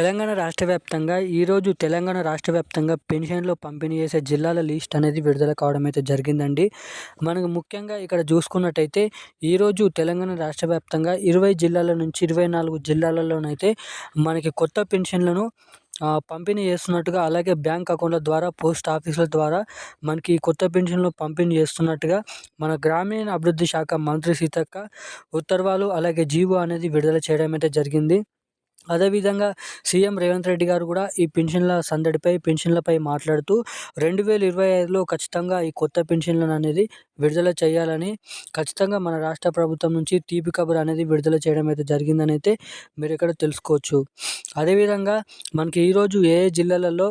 తెలంగాణ రాష్ట్ర వ్యాప్తంగా ఈరోజు తెలంగాణ రాష్ట్ర వ్యాప్తంగా పెన్షన్లు పంపిణీ చేసే జిల్లాల లిస్ట్ అనేది విడుదల కావడం అయితే జరిగిందండి. మనకు ముఖ్యంగా ఇక్కడ చూసుకున్నట్టయితే ఈరోజు తెలంగాణ రాష్ట్ర వ్యాప్తంగా ఇరవై జిల్లాల నుంచి ఇరవై నాలుగు జిల్లాలలోనైతే మనకి కొత్త పెన్షన్లను పంపిణీ చేస్తున్నట్టుగా అలాగే బ్యాంక్ అకౌంట్ల ద్వారా పోస్ట్ ఆఫీసుల ద్వారా మనకి కొత్త పెన్షన్లు పంపిణీ చేస్తున్నట్టుగా మన గ్రామీణ అభివృద్ధి శాఖ మంత్రి సీతక్క ఉత్తర్వులు అలాగే జీవో అనేది విడుదల చేయడం అయితే జరిగింది. అదేవిధంగా సీఎం రేవంత్ రెడ్డి గారు కూడా ఈ పెన్షన్ల సందడిపై పెన్షన్లపై మాట్లాడుతూ రెండు వేల ఇరవై ఐదులో ఖచ్చితంగా ఈ కొత్త పెన్షన్లను అనేది విడుదల చేయాలని ఖచ్చితంగా మన రాష్ట్ర ప్రభుత్వం నుంచి తీపి కబురు అనేది విడుదల చేయడం అయితే జరిగిందని అయితే మీరు ఇక్కడ తెలుసుకోవచ్చు. అదేవిధంగా మనకి ఈరోజు ఏ ఏ జిల్లాలలో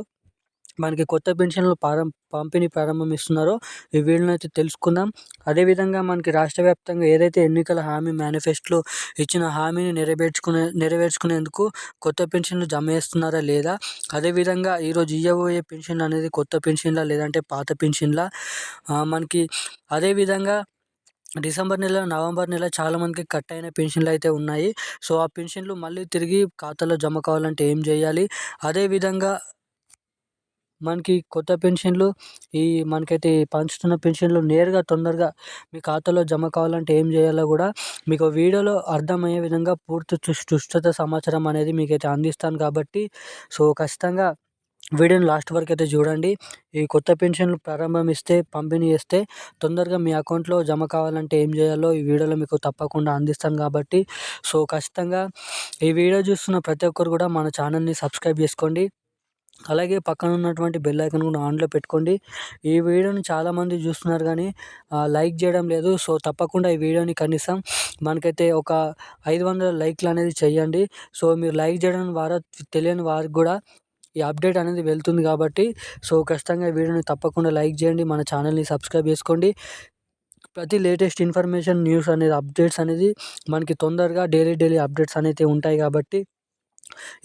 మనకి కొత్త పెన్షన్లు ప్రారం పంపిణీ ప్రారంభమిస్తున్నారో ఈ వీడియోని అయితే తెలుసుకుందాం. అదేవిధంగా మనకి రాష్ట్ర వ్యాప్తంగా ఏదైతే ఎన్నికల హామీ మేనిఫెస్టోలో ఇచ్చిన హామీని నెరవేర్చుకునే నెరవేర్చుకునేందుకు కొత్త పెన్షన్లు జమ చేస్తున్నారా లేదా? అదేవిధంగా ఈరోజు ఇయ్యబోయే పెన్షన్ అనేది కొత్త పెన్షన్లా లేదంటే పాత పెన్షన్లా? మనకి అదేవిధంగా డిసెంబర్ నెల నవంబర్ నెల చాలామందికి కట్ అయిన పెన్షన్లు అయితే ఉన్నాయి. సో ఆ పెన్షన్లు మళ్ళీ తిరిగి ఖాతాలో జమ కావాలంటే ఏం చేయాలి? అదేవిధంగా మనకి కొత్త పెన్షన్లు ఈ మనకైతే పంచుతున్న పెన్షన్లు నేరుగా తొందరగా మీ ఖాతాలో జమ కావాలంటే ఏం చేయాలో కూడా మీకు వీడియోలో అర్థమయ్యే విధంగా పూర్తి సుష్టత సమాచారం అనేది మీకైతే అందిస్తాను కాబట్టి సో ఖచ్చితంగా వీడియోని లాస్ట్ వరకు అయితే చూడండి. ఈ కొత్త పెన్షన్లు ప్రారంభమిస్తే పంపిణీ చేస్తే తొందరగా మీ అకౌంట్లో జమ కావాలంటే ఏం చేయాలో ఈ వీడియోలో మీకు తప్పకుండా అందిస్తాను కాబట్టి సో ఖచ్చితంగా ఈ వీడియో చూస్తున్న ప్రతి ఒక్కరు కూడా మన ఛానల్ని సబ్స్క్రైబ్ చేసుకోండి. అలాగే పక్కన ఉన్నటువంటి బెల్ ఐకాన్ కూడా ఆన్లో పెట్టుకోండి. ఈ వీడియోని చాలామంది చూస్తున్నారు కానీ లైక్ చేయడం లేదు. సో తప్పకుండా ఈ వీడియోని కనీసం మనకైతే ఒక ఐదు వందల లైక్లు అనేది చేయండి. సో మీరు లైక్ చేయడం ద్వారా తెలియని వారికి కూడా ఈ అప్డేట్ అనేది వెళ్తుంది కాబట్టి సో ఖచ్చితంగా వీడియోని తప్పకుండా లైక్ చేయండి. మన ఛానల్ని సబ్స్క్రైబ్ చేసుకోండి. ప్రతి లేటెస్ట్ ఇన్ఫర్మేషన్ న్యూస్ అనేది అప్డేట్స్ అనేది మనకి తొందరగా డైలీ డైలీ అప్డేట్స్ అనేది ఉంటాయి కాబట్టి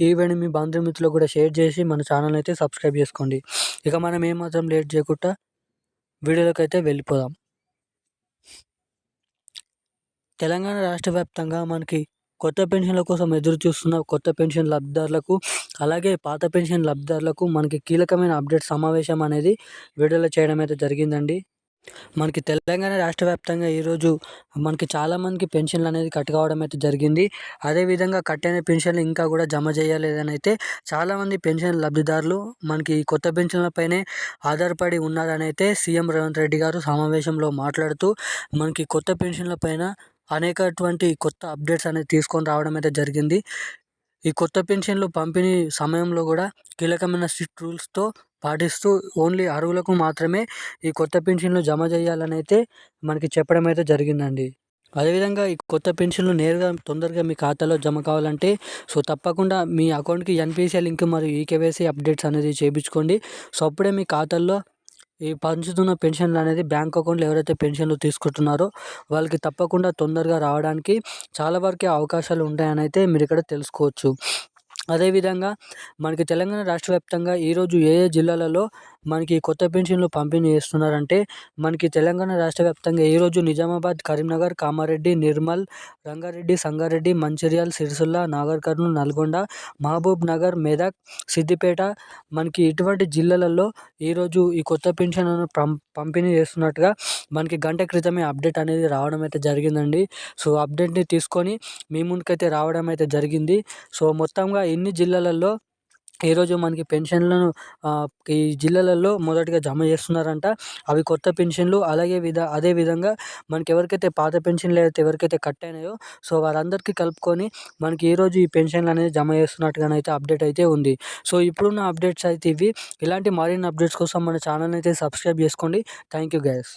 ఈ మీ బంధుమిత్రులకు కూడా షేర్ చేసి మన ఛానల్ అయితే సబ్స్క్రైబ్ చేసుకోండి. ఇక మనం ఏమాత్రం లేట్ చేయకుండా వీడియోలోకి అయితే వెళ్ళిపోదాం. తెలంగాణ రాష్ట్ర వ్యాప్తంగా మనకి కొత్త పెన్షన్ల కోసం ఎదురు చూస్తున్న కొత్త పెన్షన్ లబ్ధిదారులకు అలాగే పాత పెన్షన్ లబ్ధిదారులకు మనకి కీలకమైన అప్డేట్ సమావేశం అనేది విడుదల చేయడం అయితే జరిగిందండి. మనకి తెలంగాణ రాష్ట్ర వ్యాప్తంగా ఈరోజు మనకి చాలామందికి పెన్షన్లు అనేది కట్ కావడం అయితే జరిగింది. అదేవిధంగా అయిన పెన్షన్లు ఇంకా కూడా జమ చేయలేదని అయితే చాలామంది పెన్షన్ లబ్ధిదారులు మనకి కొత్త పెన్షన్లపైనే ఆధారపడి ఉన్నారని అయితే సీఎం రేవంత్ రెడ్డి గారు సమావేశంలో మాట్లాడుతూ మనకి కొత్త పెన్షన్లపైన అనేకటువంటి కొత్త అప్డేట్స్ అనేది తీసుకొని రావడం అయితే జరిగింది. ఈ కొత్త పెన్షన్లు పంపిణీ సమయంలో కూడా కీలకమైన స్ట్రిక్ట్ రూల్స్తో పాటిస్తూ ఓన్లీ అర్హులకు మాత్రమే ఈ కొత్త పెన్షన్లు జమ చేయాలని అయితే మనకి చెప్పడం అయితే జరిగిందండి. అదేవిధంగా ఈ కొత్త పెన్షన్లు నేరుగా తొందరగా మీ ఖాతాలో జమ కావాలంటే సో తప్పకుండా మీ అకౌంట్కి ఎన్పిసిఐ లింక్ మరియు ఈకేవైసీ అప్డేట్స్ అనేది చేయించుకోండి. సో అప్పుడే మీ ఖాతాల్లో ఈ పంచుతున్న పెన్షన్లు అనేది బ్యాంక్ అకౌంట్లో ఎవరైతే పెన్షన్లు తీసుకుంటున్నారో వాళ్ళకి తప్పకుండా తొందరగా రావడానికి చాలా వరకే అవకాశాలు ఉంటాయని అయితే మీరు ఇక్కడ తెలుసుకోవచ్చు. అదేవిధంగా మనకి తెలంగాణ రాష్ట్ర వ్యాప్తంగా ఈరోజు ఏ ఏ జిల్లాలలో మనకి కొత్త పెన్షన్లు పంపిణీ చేస్తున్నారంటే మనకి తెలంగాణ రాష్ట్ర వ్యాప్తంగా ఈరోజు నిజామాబాద్ కరీంనగర్ కామారెడ్డి నిర్మల్ రంగారెడ్డి సంగారెడ్డి మంచిర్యాల సిరిసిల్ల నాగర్ కర్నూలు నల్గొండ మహబూబ్ నగర్ మెదక్ సిద్దిపేట మనకి ఇటువంటి జిల్లాలలో ఈరోజు ఈ కొత్త పెన్షన్లను పం పంపిణీ చేస్తున్నట్టుగా మనకి గంట క్రితమే అప్డేట్ అనేది రావడం అయితే జరిగిందండి. సో అప్డేట్ని తీసుకొని మీ ముందుకైతే రావడం అయితే జరిగింది. సో మొత్తంగా ఎన్ని జిల్లాలలో ఈరోజు మనకి పెన్షన్లను ఈ జిల్లాలలో మొదటిగా జమ చేస్తున్నారంట. అవి కొత్త పెన్షన్లు అలాగే విధ అదే విధంగా మనకి ఎవరికైతే పాత పెన్షన్లు అయితే ఎవరికైతే కట్ అయినాయో సో వారందరికీ కలుపుకొని మనకి ఈరోజు ఈ పెన్షన్లు అనేది జమ చేస్తున్నట్టుగానైతే అప్డేట్ అయితే ఉంది. సో ఇప్పుడున్న అప్డేట్స్ అయితే ఇవి. ఇలాంటి మరిన్ని అప్డేట్స్ కోసం మన ఛానల్ అయితే సబ్స్క్రైబ్ చేసుకోండి. Thank you guys.